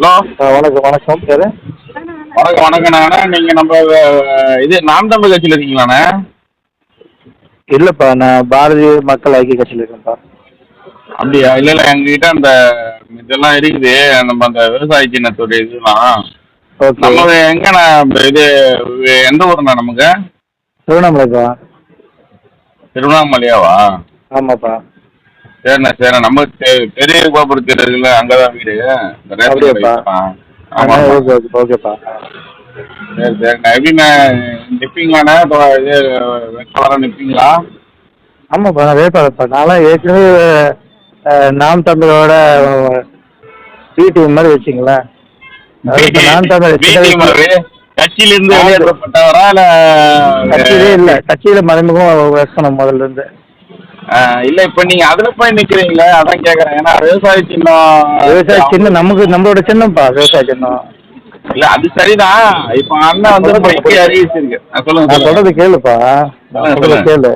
Hello. வணக்கம் வணக்கம். யாரு? வணக்கம் வணக்கண்ணா நீங்கள் நம்ம இது நாம் தமிழ் கட்சியில் இருக்கீங்களாண்ணே? இல்லைப்பா நான் பாரதிய மக்கள் ஐக்கிய கட்சியில் இருக்கேன்ப்பா. அப்படியா? இல்லை இல்லை எங்ககிட்ட அந்த இதெல்லாம் இருக்குது. நம்ம அந்த விவசாய சின்னத்துடைய இதெல்லாம். நம்ம எங்கண்ணா இது எந்த ஊருண்ணா நமக்கு? திருவண்ணாமலைப்பா. திருவண்ணாமலையாவா? ஆமாப்பா. சரிண்ணா சரிண்ணா. நம்ம பெரிய கோபுரத்தில் இருக்குல்ல அங்கே தான் வீடு அப்படியாப்பா? ஆமாம் ஓகே ஓகே ஓகேப்பா. சரி சரிண்ணா. எப்படிண்ணா நிற்பீங்களாண்ணா இப்போ இது வேட்பாளராக நிற்பீங்களா ஆமாப்பா நான் வேட்பாளர்ப்பா நான்லாம் ஏற்கனவே நாம் தமிழோட பிடிஎம் மாதிரி வச்சிங்களேன் நாம் தமிழ் கட்சியில இருந்து வெளியேற்றப்பட்டவரா இல்ல கட்சியிலே இல்லை. கட்சியில் மறைமுகம் வைக்கணும் முதல்ல இருந்து. இல்ல இப்ப நீங்க அதுல போய் நிக்கிறீங்களே அதான் கேக்குறேன். ஏன்னா விவசாய சின்னம் விவசாய சின்னம் நமக்கு நம்மளோட சின்னம்ப்பா விவசாய சின்னம். இல்ல அது சரிதான். இப்ப அண்ணன் வந்து அறிவிச்சிருக்கு நான் சொல்றது கேளுப்பா. சொல்றது கேளு.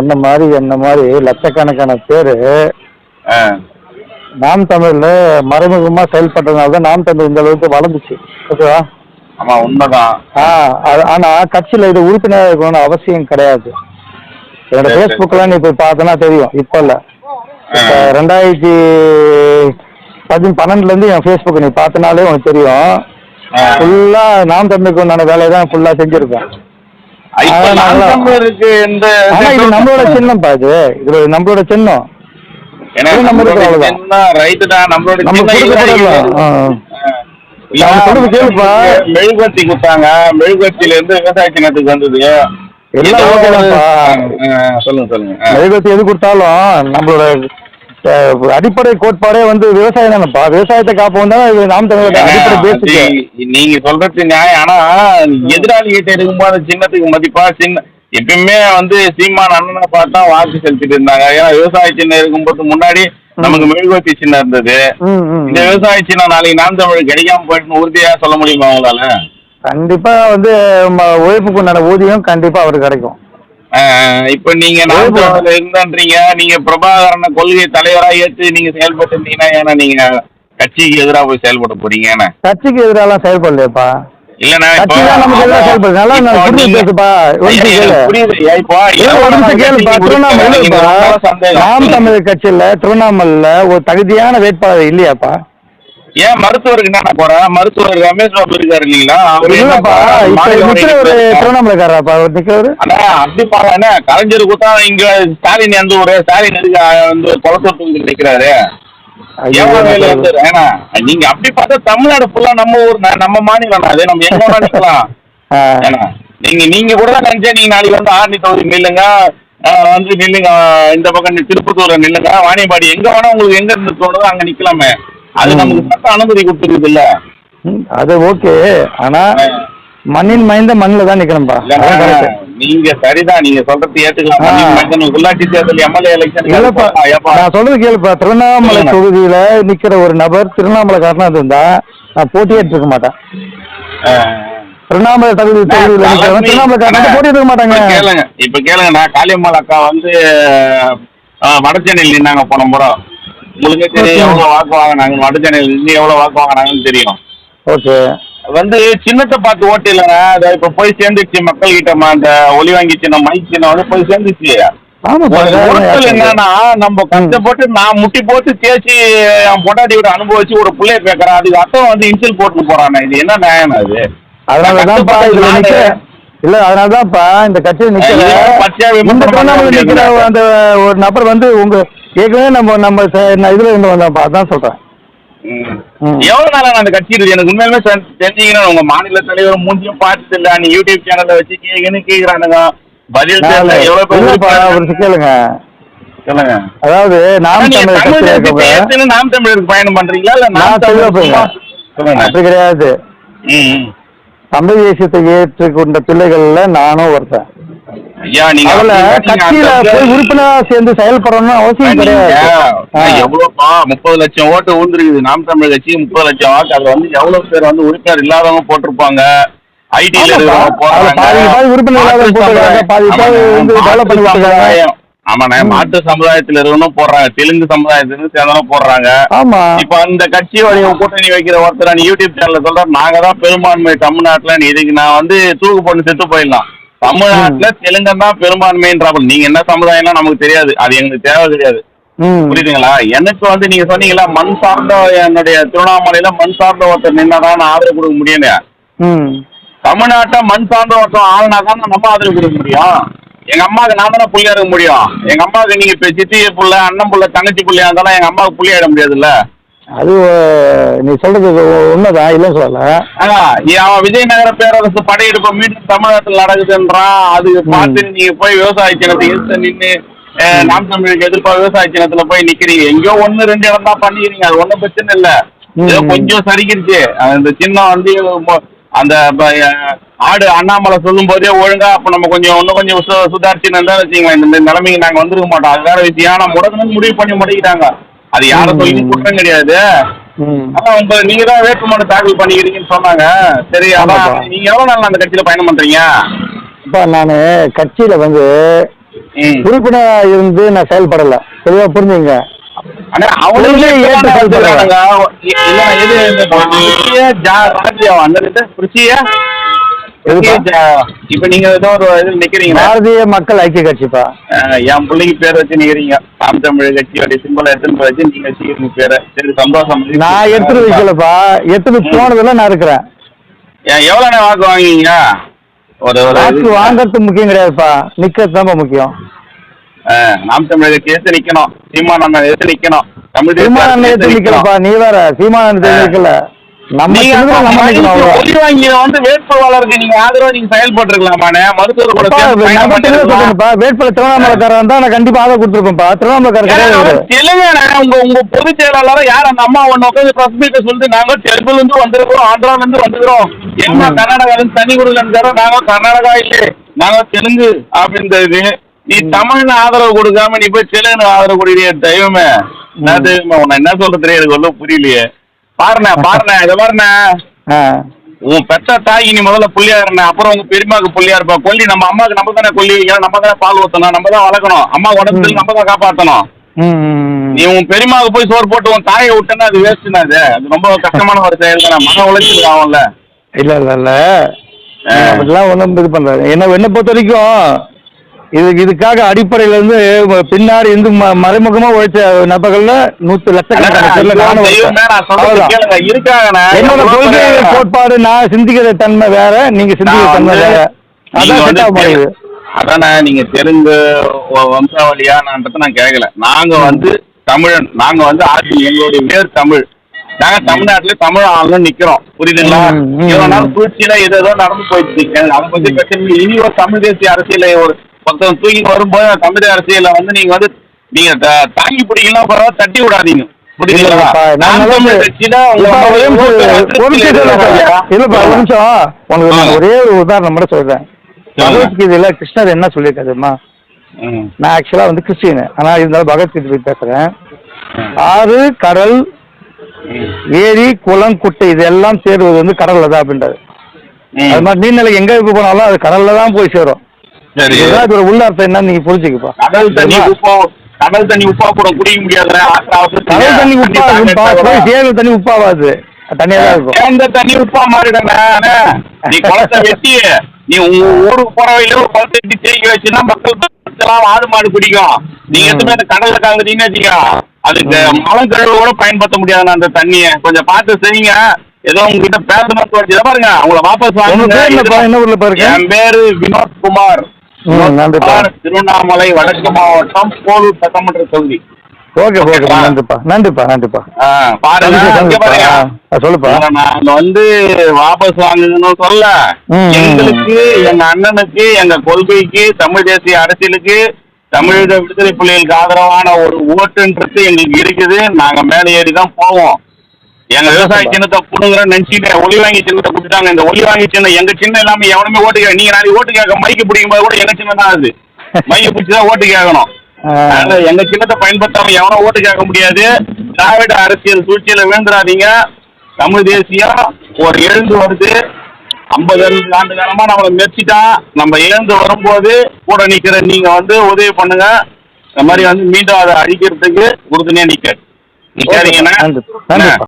என்ன மாதிரி என்ன மாதிரி லட்சக்கணக்கான பேர். நாம் தமிழ்ல மறைமுகமா செயல்பட்டதுனால தான் நாம் தமிழ் இந்த அளவுக்கு வளர்ந்துச்சு. ஓகேவா? ஆமா உண்மைதான். ஆனா கட்சியில இது உறுப்பினர் இருக்கணும்னு அவசியம் கிடையாது. என்னோட. ஃபேஸ்புக்லாம் நீ போய் பார்த்தனா தெரியும். இப்போ இல்ல. இப்போ ரெண்டாயிரத்தி பதி பன்னெண்டுல இருந்து என் ஃபேஸ்புக் நீ பார்த்தனாலே உனக்கு தெரியும். ஃபுல்லா நாம் தமிழுக்கு உண்டான வேலையை தான் ஃபுல்லா செஞ்சிருக்கேன். இது நம்மளோட சின்னம். ஏன்னா இது நம்ம நம்மளோட. சின்னம். மெழுகுவர்த்தி கொடுத்தாங்க. மெழுகுவர்த்தியில இருந்து விவசாய சின்னத்துக்கு வந்தது. சொல்லுங்க சொல்லுங்க. மெழுகுவர்த்தி எது கொடுத்தாலும் நம்மளோட அடிப்படை கோட்பாடே வந்து விவசாயம் தானேப்பா. விவசாயத்தை காப்போம் தான் இது நாம் தமிழோட அடிப்படை பேசிக் நீங்க சொல்றது நியாயம். ஆனா எதிராளி கிட்ட இருக்கும்போது சின்னத்துக்கு மதிப்பா சின்ன எப்பயுமே வந்து சீமான் அண்ணனை பார்த்தா வாக்கு செலுத்திட்டு இருந்தாங்க. ஏன்னா விவசாய சின்னம் இருக்கும்போது முன்னாடி நமக்கு மெழுகுவர்த்தி சின்னம் இருந்தது. இந்த விவசாய சின்னம் நாளைக்கு நாம் தமிழ் கிடைக்காம போயிட்டு உறுதியா சொல்ல முடியுமா உங்களால? கண்டிப்பா வந்து உழைப்புக்கு உண்டான ஊதியம் கண்டிப்பா அவருக்கு கிடைக்கும். இப்ப நீங்க தமிழ்ல இருந்தன்றீங்க. நீங்க பிரபாகரனை கொள்கை தலைவரா ஏற்று நீங்க செயல்பட்டு இருந்தீங்கன்னா ஏன்னா நீங்க கட்சிக்கு எதிராக போய் செயல்பட போறீங்க ஏன்னா கட்சிக்கு எதிராலாம் செயல்படலையப்பா. நாம் தமிழ் கட்சியில திருவண்ணாமலையில ஒரு தகுதியான வேட்பாளர் இல்லையாப்பா? ஏன் மருத்துவருக்கு என்ன போறேன் மருத்துவர் ரமேஷ் பாபு இருக்காரு இல்லீங்களா? அவரு என்ன இல்லப்பா போறாரு? இப்ப மாநில நிக்கிறவரு உறுப்பினர். திருவண்ணாமலைக்காரப்பா அவர் நிக்கிறவரு அண்ணா அப்படி பாருங்க கலைஞர் குத்தா இங்க ஸ்டாலின் எந்த ஊரு? ஸ்டாலின் எதுக்கு வந்து குளத்தூர் நிக்கிறாரு? நீங்க அப்படி பார்த்தா தமிழ்நாடு ஃபுல்லா நம்ம ஊர் நம்ம மாநிலம் அது நம்ம எங்க. ஏன்னா நீங்க நீங்க கூட தான் நினைச்சா நீங்க நாளைக்கு வந்து ஆர்னி தொகுதி நில்லுங்க. வந்து நில்லுங்க. இந்த பக்கம் திருப்பத்தூர்ல நில்லுங்க. வாணியம்பாடி எங்க வேணா உங்களுக்கு எங்க இருந்து தோணுதோ அங்க நிக்கலாமே. அது. நமக்கு சட்ட அனுமதி கொடுத்துருக்குது இல்ல அது ஓகே. ஆனா மண்ணின் மைந்த மண்ணில் தான் நிக்கணும்பா. நீங்க சரிதான். நீங்க சொல்றது ஏத்துக்கலாம் உள்ளாட்சி தேர்தல் எம்எல்ஏ எலெக்ஷன் நான் சொல்றது கேளுப்பா. திருவண்ணாமலை. தொகுதியில நிக்கிற ஒரு நபர் திருவண்ணாமலைக்காரனா இருந்தா நான் போட்டியிட்டு இருக்க மாட்டேன். திருவண்ணாமலை தொகுதி தொகுதியில நிக்கிறவன் திருவண்ணாமலைக்காரன் போட்டியிட்டு மாட்டாங்க. கேளுங்க. இப்ப கேளுங்க. நான் காளியம்மாள் அக்கா வந்து அஹ், வடசென்னையில் நின்னாங்க போன முறை. உங்களுக்கே தெரியும். எவ்வளவு வாக்கு வாங்கினாங்க வடசென்னையில் நின்று எவ்வளவு வாக்கு வாங்கினாங்கன்னு தெரியும். ஓகே வந்து சின்னத்தை பார்த்து ஓட்டு இல்லைங்க. அதை இப்ப போய் சேர்ந்துச்சு மக்கள் கிட்ட ம- அந்த ஒலி வாங்கி சின்னம் மைக் சின்னம் வந்து போய் சேர்ந்துச்சு. என்னன்னா நம்ம கஷ்டப்பட்டு நான் முட்டி போட்டு தேய்ச்சி என் பொண்டாட்டியோட அனுபவிச்சு ஒரு பிள்ளைய கேட்கறேன் அதுக்கு அர்த்தம் வந்து இன்சல் போட்டு போறானே. இது என்ன நியாயம் அது அதனாலதான்ப்பா இல்ல அதனாலதான்ப்பா இந்த கட்சியில் நிக்கிற இந்த திருவண்ணாமலை நிக்கிற. அந்த ஒரு நபர் வந்து உங்க ஏற்கனவே நம்ம நம்ம இதுல இருந்து வந்தோம்ப்பா அதான் சொல்றேன். எவ்வளவு நாளா அந்த கட்சி இருக்கு எனக்கு உண்மையிலுமே தெரிஞ்சுக்கணும். உங்க மாநில தலைவர் மூஞ்சியும் பார்த்தது இல்ல நீ யூடியூப் சேனல்ல வச்சு கேக்குன்னு கேக்குறானுங்க. பதில் எவ்வளவு பேர் கேளுங்க. சொல்லுங்க. அதாவது நாம் நீங்க தமிழ் தமிழ் கட்சியில தேசியத்தை இருக்கவங்க. ஏத்துன்னு நாம் தமிழருக்கு பயணம் பண்றீங்களா? இல்ல நான் சொல்லுங்க. அப்படி கிடையாது. தமிழ் தேசியத்தை ஏற்றுக்கொண்ட பிள்ளைகள்ல நானும் ஒருத்தன். அதுல கட்சியில போய் உறுப்பினரா சேர்ந்து செயல்படணும்னு அவசியம் கிடையாது. எவ்வளவுப்பா? முப்பது லட்சம் ஓட்டு விழுந்துருக்குது நாம் தமிழ் கட்சி முப்பது லட்சம் வாக்கு அதுல வந்து எவ்வளவு பேர் வந்து உறுப்பினர் இல்லாதவங்க போட்டிருப்பாங்க. இருக்கிறவங்க அதுல பாதி பாதி உறுப்பினர் இல்லாதவங்க போட்டிருக்காங்க, பாதி பாதி வந்து டெவலப் பண்ணி விட்டுருக்காங்க. ஆமாண்ணே. மாட்டு சமுதாயத்துல இருக்கணும் போடுறாங்க. தெலுங்கு சமுதாயத்துல சேர்ந்தவங்க போடுறாங்க. ஆமா. இப்ப அந்த கட்சியோடைய கூட்டணி வைக்கிற ஒருத்தர் நீ யூடியூப் சேனல்ல சொல்ற நாங்க தான் பெரும்பான்மை தமிழ்நாட்டுல இதுக்கு நான் வந்து தூக்கு போட்டு செத்து போயிடலாம். தமிழ்நாட்டுல தெலுங்கன் தான் பெரும்பான்மைன்றாங்க நீங்க என்ன சமுதாயம்னா நமக்கு தெரியாது. அது எங்களுக்கு தேவை கிடையாது. புரியுதுங்களா? எனக்கு வந்து நீங்க சொன்னீங்களா மண் சார்ந்த என்னுடைய திருவண்ணாமலையில மண் சார்ந்த ஒருத்தர் நின்னாதான் நான் ஆதரவு கொடுக்க முடியும்னு. ம். தமிழ்நாட்டை மண் சார்ந்த ஒருத்தன் ஆளுனா தான் நம்ம ஆதரவு கொடுக்க முடியும். எங்க அம்மாவுக்கு நான் தானே புள்ளியா இருக்க முடியும். எங்க அம்மாவுக்கு நீங்க இப்ப சித்தி புள்ள அண்ணன் புள்ள தங்கச்சி புள்ளியா இருந்தாலும் எங்க அம்மாவுக்கு புள்ளியாயிட முடியாதுல்ல? அது நீ சொல்றது உண்மைதான் இல்லைன்னு சொல்லல. அவன் விஜயநகர பேரரசு படையெடுப்பு மீண்டும் தமிழகத்தில் நடக்குதுன்றான். அது பார்த்து நீங்க போய் விவசாய சின்னத்தை நின்று நாம் தமிழுக்கு எதிர்ப்பா விவசாய சின்னத்துல போய் நிக்கிறீங்க. எங்கேயோ ஒண்ணு ரெண்டு இடம் தான் பண்ணிக்கிறீங்க. அது ஒண்ணும் பிரச்சனை இல்ல. ஏதோ. கொஞ்சம் சரிக்கிடுச்சு அந்த சின்னம் வந்து அந்த ஆடு அண்ணாமலை சொல்லும் போதே ஒழுங்கா அப்ப நம்ம கொஞ்சம் இன்னும் கொஞ்சம் சு- சுதாரிச்சு இருந்தா வச்சுங்களேன் இந்த இந்த நிலைமைக்கு நாங்க வந்திருக்க மாட்டோம். அது வேற விஷயம். ஆனா முடக்கணும்னு முடிவு பண்ணி முடிக்கிறாங்க அது யாரை சொல்லி குற்றம் கிடையாது. அதான் உங்க நீங்க தான் வேட்புமனு தாக்கல் பண்ணிக்கிறீங்கன்னு சொன்னாங்க. சரி அதான். நீங்க எவ்வளவு நாள் அந்த கட்சியில பயணம் பண்றீங்க? இப்போ நான் கட்சியில வந்து. உறுப்பினரா இருந்து நான் செயல்படல. தெளிவா புரிஞ்சுங்க இப்ப நீங்க ஏதோ ஒரு இதுல நிக்கிறீங்களா பாரதிய மக்கள் ஐக்கிய கட்சிப்பா? என் பிள்ளைக்கு பேர் வச்சு நிக்கிறீங்க. தாம் தமிழ் கட்சியோட சிம்பிள் எடுத்துன்னு போய் வச்சு நீங்க வச்சுக்கிறீங்க பேரை. சரி சந்தோஷம். நான் எடுத்துட்டு வைக்கலப்பா. எடுத்துட்டு போனதுல நான் இருக்கிறேன். ஏன், எவ்வளவு வாக்கு வாங்குவீங்க? ஒரு வாக்கு வாங்குறது முக்கியம் கிடையாதுப்பா. நிக்கிறது தான்ப்பா முக்கியம். நாம் தமிழ் கட்சி எடுத்து நிக்கணும். சீமான் எடுத்து நிக்கணும். தமிழ் எடுத்து எடுத்து நிக்கலப்பா நீ வேற சீமானந்த நிக்கல. நம்ம வேட்பாளருக்கு நீங்க ஆதரவா நீங்க செயல்பட்டு இருக்கலாமாண்ணே மருத்துவர் வேட்பாளர் திருவண்ணாமலைக்காரன் தான் நான் கண்டிப்பா ஆதரவு கொடுத்துருப்பேன்ப்பா. இவரு. தெலுங்கானா உங்க உங்க பொதுச் செயலாளர் யார் அந்த அம்மா ஒண்ணு உட்காந்து பிரஸ் மீட் சொல்லிட்டு நாங்க தெலுங்குல இருந்து வந்திருக்கிறோம் ஆந்திரால இருந்து வந்துக்கிறோம் என்ன ம். கர்நாடகால இருந்து தண்ணி கொடுக்கலன்னு நாங்க கர்நாடகா இல்லையே நாங்க தெலுங்கு அப்படின்றது. நீ தமிழ்னு ஆதரவு கொடுக்காம நீ போய் தெலுங்கு ஆதரவு கொடுக்கிறிய தெய்வமே. என்ன தெய்வமே உன்னை என்ன சொல்றது எனக்கு ஒன்றும் புரியலையே. பாருண்ணே பாருண்ணே இதை பாருண்ணே. உன் பெத்த தாய்க்கு நீ முதல்ல புள்ளியா இருந்த அப்புறம் உங்க பெரியமாக்கு புள்ளியா இருப்ப. கொல்லி நம்ம அம்மாக்கு நம்ம தானே கொல்லி வைக்கணும் நம்ம தானே பால் ஊத்தணும் நம்ம தான் வளர்க்கணும். அம்மா உடம்புல ம். நம்ம தான் காப்பாற்றணும். நீ உன் பெரியமாவுக்கு போய் சோறு போட்டு உன் தாயை விட்டனா அது வேஸ்ட்னா அது அது ரொம்ப கஷ்டமான ஒரு செயல் தானே. மன உளைச்சல் ஆகும்ல. இல்ல இல்ல இல்ல. ஒன்றும் இது பண்றாரு என்ன என்னை பொறுத்த வரைக்கும் இது இதுக்காக அடிப்படையில இருந்து பின்னாடி இருந்து ம- மறைமுகமா உழைச்ச நபர்கள்ல நூத்து லட்சக்கணக்கான என்னோட கொள்கை பேரு- கோட்பாடு நான் சிந்திக்கிற தன்மை வேற நீங்க சிந்திக்கிற தன்மை வேற. அதான் நீங்க தெலுங்கு வம்சாவளியான்றத நான் கேட்கல நாங்க வந்து தமிழன் நாங்க வந்து ஆட்சி எங்களுடைய வேர் தமிழ். நாங்க தமிழ்நாட்டுல தமிழ் ஆளுநர் நிக்கிறோம். புரியுதுங்களா. இவ்வளவு நாள் சூழ்ச்சியில ஏதோ நடந்து எனக்கு அதை பத்தி பிரச்சனை. இனி ஒரு தமிழ் தேசிய அரசியல ஒரு ஒருத்தன் தூக்கி வரும்போது அந்த தமிழ் அரசியல வந்து நீங்க வந்து நீங்க தாங்கி பிடிக்கலாம் பரவாயில்ல தட்டி விடாதீங்க ஒரு உதாரணம் மட்டும் சொல்றேன். பகவத்கீதையில கிருஷ்ணர் என்ன சொல்லியிருக்காருமா. நான் ஆக்சுவலா வந்து கிறிஸ்டின் ஆனா இருந்தாலும் பகவத்கீதை பத்தி பேசுறேன். ஆறு கடல். ஏரி குளம் குட்டை இதெல்லாம் சேருவது வந்து கடல்ல தான் அப்படின்றாரு ம். அது மாதிரி நீர்நிலை எங்க போனாலும் அது கடல்ல தான் போய் சேரும் சரி. இதோட உள்ளார்த்தம் என்னன்னு நீங்க புரிஞ்சுக்கப்பா. கடல் தண்ணி? உப்பா கடல் தண்ணி உப்பா கூட குடிக்க முடியாதுல. கடல் தண்ணி போய் தண்ணி உப்பாவாது. தான் இருக்கும். தண்ணி உப்பா மாறிடுங்க நீ குளத்தை வெட்டி நீ ஊருக்கு போற வழியில ஒரு குளத்தை வெட்டி தேக்கி வச்சுன்னா மக்கள் ஆடு மாடு பிடிக்கும் நீங்க ம். எத்தனை அந்த கடல்ல கலந்துட்டீங்கன்னு வச்சுக்கோ. அதுக்கு மலம் கழுவு கூட பயன்படுத்த முடியாது அந்த தண்ணியை. கொஞ்சம் பார்த்து செய்யுங்க. ஏதோ உங்ககிட்ட இதை பாருங்க. உங்களை வாபஸ் வாங்க என்ன ஊர்ல பாருங்க? என் பேரு வினோத். குமார், திருவண்ணாமலை வடக்கு மாவட்டம் போலூர் சட்டமன்ற தொகுதி. ஓகே ஓகேப்பா நன்றிப்பா. நன்றிப்பா நன்றிப்பா. சொல்லுப்பா. நான் வந்து வாபஸ் வாங்குங்கன்னு சொல்ல. எங்களுக்கு எங்க அண்ணனுக்கு எங்க கொள்கைக்கு தமிழ் தேசிய அரசியலுக்கு தமிழக விடுதலை புலிகளுக்கு ஆதரவான ஒரு ஓட்டுன்றது எங்களுக்கு இருக்குது. நாங்க மேலே ஏறி தான் போவோம். எங்க விவசாய சின்னத்தை புடுங்குற நினைச்சிட்டு ஒளி வாங்கி சின்னத்தை கொடுத்தாங்க இந்த ஒளி வாங்கி சின்னம் எங்க சின்னம் இல்லாம எவனுமே ஓட்டு கேட்க நீங்க நாளைக்கு ஓட்டு கேட்க மைக்கு பிடிக்கும் போது கூட எங்க சின்னம் தான் அது. மைக்கு பிடிச்சி தான் ஓட்டு கேட்கணும். எங்க சின்னத்தை பயன்படுத்தாம எவனும் ஓட்டு கேட்க முடியாது. திராவிட அரசியல் சூழ்ச்சியில விழுந்துடாதீங்க. தமிழ் தேசியம் ஒரு எழுந்து வருது. ஐம்பது ஆண்டு காலமா நம்மளை மெச்சிட்டா. நம்ம எழுந்து வரும்போது கூட நிக்கிற நீங்க வந்து உதவி பண்ணுங்க. இந்த மாதிரி வந்து மீண்டும் அதை அழிக்கிறதுக்கு உறுதுணையா நிக்க நன்றிப்பா